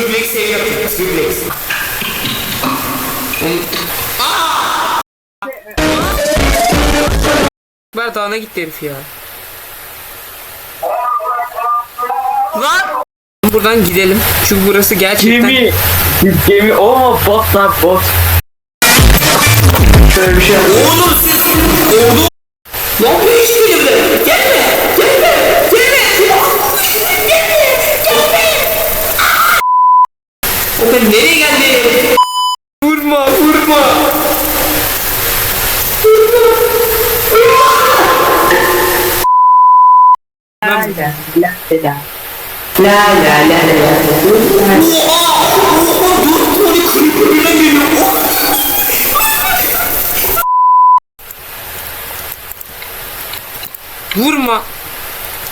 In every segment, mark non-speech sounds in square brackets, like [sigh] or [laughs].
Süblex seviyorum. Süblex. Ver dağına gitti herif ya. Lan! Buradan gidelim. Çünkü burası gerçekten... Gemi. Gemi. Oo bot lan bot. Şöyle bir şey. Oğlum siz... Oğlum... Ne yapıyorsun şimdi? Gelme! Gelme! Gelme! O ben nereye geldi? Vurma, vurma. Vurma.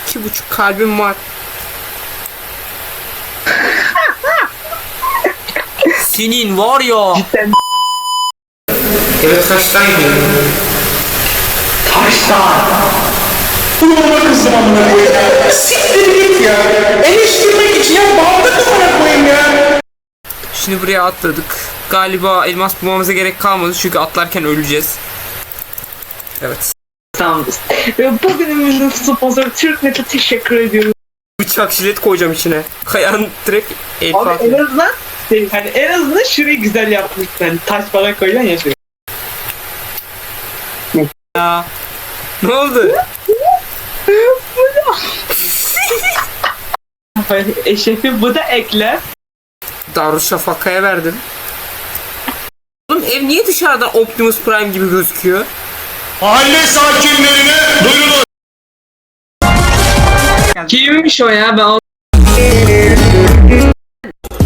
İki buçuk kalbim var. Senin var ya. Evet kaçtan gidiyorum? Taşlar. Ulan kızım amına koyayım ya. Siktir git ya. Eleştirmek için ya bağırdık amına koyayım ya. Şimdi buraya atladık. Galiba elmas bulmamıza gerek kalmadı çünkü atlarken öleceğiz. Evet. Tamam. Ve bugünümüzün sponsoru Türknet'e teşekkür ediyorum. Bıçak jilet koyacağım içine. Kayan direkt el Abi en patlı. azından şey, hani en azından şurayı güzel yapmış. Hani taş falan koyacaksın ya şuraya. Ya. Ne oldu? Hani [laughs] eşefi bu da ekler. Darüşşafaka'ya verdim. Oğlum ev niye dışarıdan Optimus Prime gibi gözüküyor? Mahalle sakinlerine duyurulur. Kimmiş o ya ben o-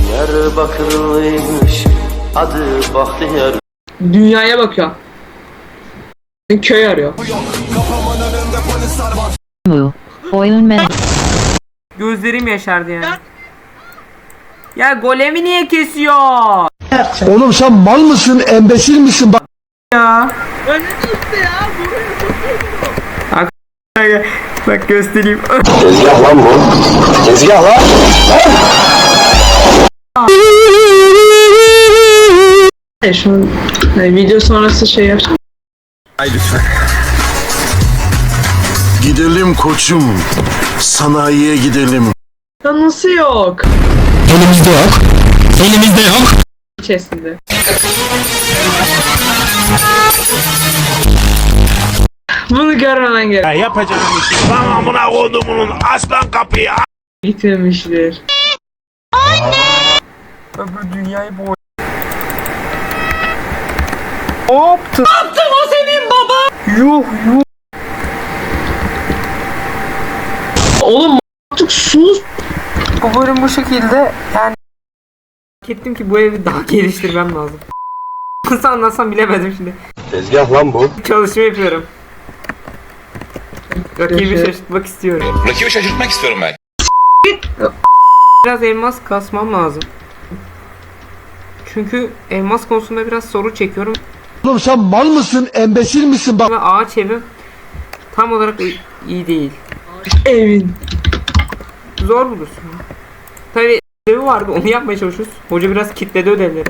Diyarbakırlıymış adı Bahtiyar dünyaya bakıyor. Köy arıyor. Bu. Oyun men. Gözlerim yaşardı yani. Ya golemi niye kesiyor? Oğlum sen mal mısın, embesil misin? Bak Ya. Öyle tuttu ya. [laughs] Bak göstereyim. [laughs] Tezgah lan bu Tezgah lan E şu hani video sonrası şey yap. Gidelim koçum. Sanayiye gidelim. Ya nasıl yok? elimizde yok. Elimizde yok. İçerisinde. Bunu görmemen gerek. Yapacağım işi. Lan amına kodumunun aç lan kapıyı. Bitirmiştir. Öbür dünyayı boy. Hop. Ne yaptın o senin baba? Yuh yuh. Oğlum artık sus. Bu bölüm bu şekilde yani fark ettim ki bu evi daha geliştirmem lazım. Nasıl anlatsam bilemedim şimdi. Tezgah lan bu Çalışma yapıyorum. Rakibi şaşırtmak istiyorum. Rakibi şaşırtmak istiyorum ben. Biraz elmas kasmam lazım. Çünkü elmas konusunda biraz soru çekiyorum Oğlum sen mal mısın, embesil misin? Bak ve ağaç evim tam olarak iyi değil. Evin. Zor bulursun. Tabi ödevi vardı onu yapmaya çalışıyoruz. Hoca biraz kitledi ödevleri.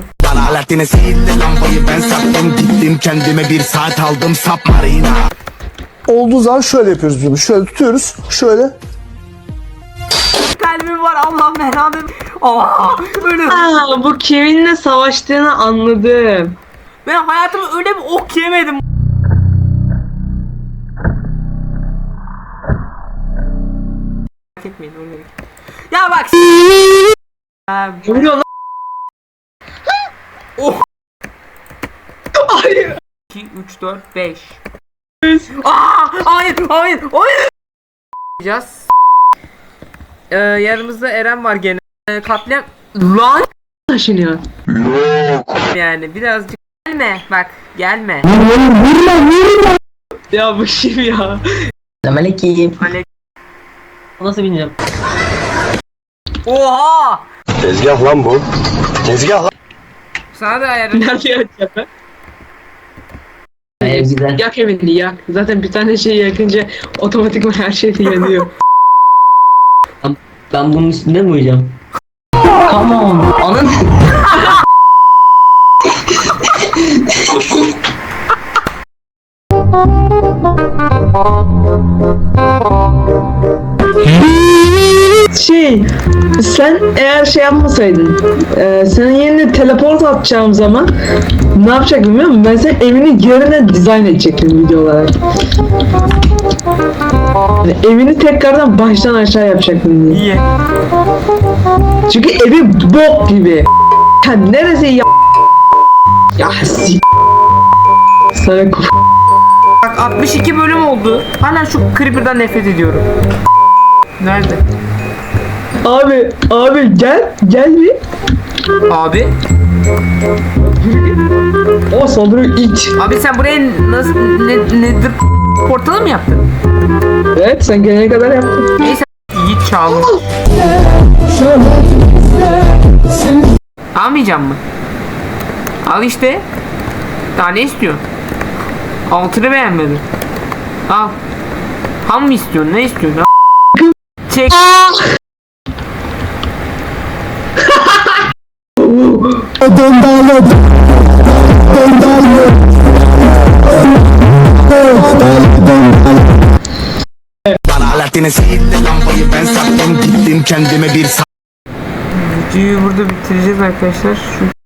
Alaaddin'e sihirli lambayı ben sattım Gittim kendime bir saat aldım submarina olduğu zaman şöyle yapıyoruz bunu. Şöyle tutuyoruz. Şöyle. Kalbim var Allah'ım belanı. Aa, öyle. Aa, bu kiminle savaştığını anladım. Ben hayatımda öyle bir ok yemedim. Merak etmeyin öyle. Ya bak. Vuruyor lan? [laughs] Oh. Hayır. 2, 3, 4, 5. Aa, hayır, hayır, hayır. Yapacağız. Ee, yanımızda Eren var gene. Ee, katliam. Lan. Taşınıyor. Yani birazcık gelme bak gelme. Ya bu kim ya? Selamünaleyküm. Hani Nasıl bineceğim? oha! Tezgah lan bu Tezgah lan Sana da ayarım. Nerede yatacak ben? Ev güzel. Yak evini yak. Zaten bir tane şey yakınca otomatikman her şey yanıyor. Ben bunun üstünde mi uyuyacağım? Come on. Anın. [laughs] Şey, sen eğer şey yapmasaydın, e, senin yerine teleport atacağım zaman ne yapacaktım biliyor musun? Ben senin evini yerine dizayn edecektim video olarak. Yani evini tekrardan baştan aşağı yapacaktım diye. Niye? Çünkü evi bok gibi. Ya neresi ya? Ya s- Sana Bak 62 bölüm oldu. Hala şu Creeper'dan nefret ediyorum. Nerede? Abi, abi gel, gel bir. Abi. [laughs] O saldırıyor iç. Abi sen buraya nasıl ne, nedir portalı mı yaptın? Evet, sen gelene kadar yaptın. Neyse Yiğit çalmış. Almayacağım mı? Al işte. Daha ne istiyorsun? Altını beğenmedin. Al. Ham mı istiyorsun? Ne istiyorsun? Çek. Bana Alaaddin'e sihirli lambayı ben sattım Gittim kendime bir Videoyu burada bitireceğiz arkadaşlar. Çünkü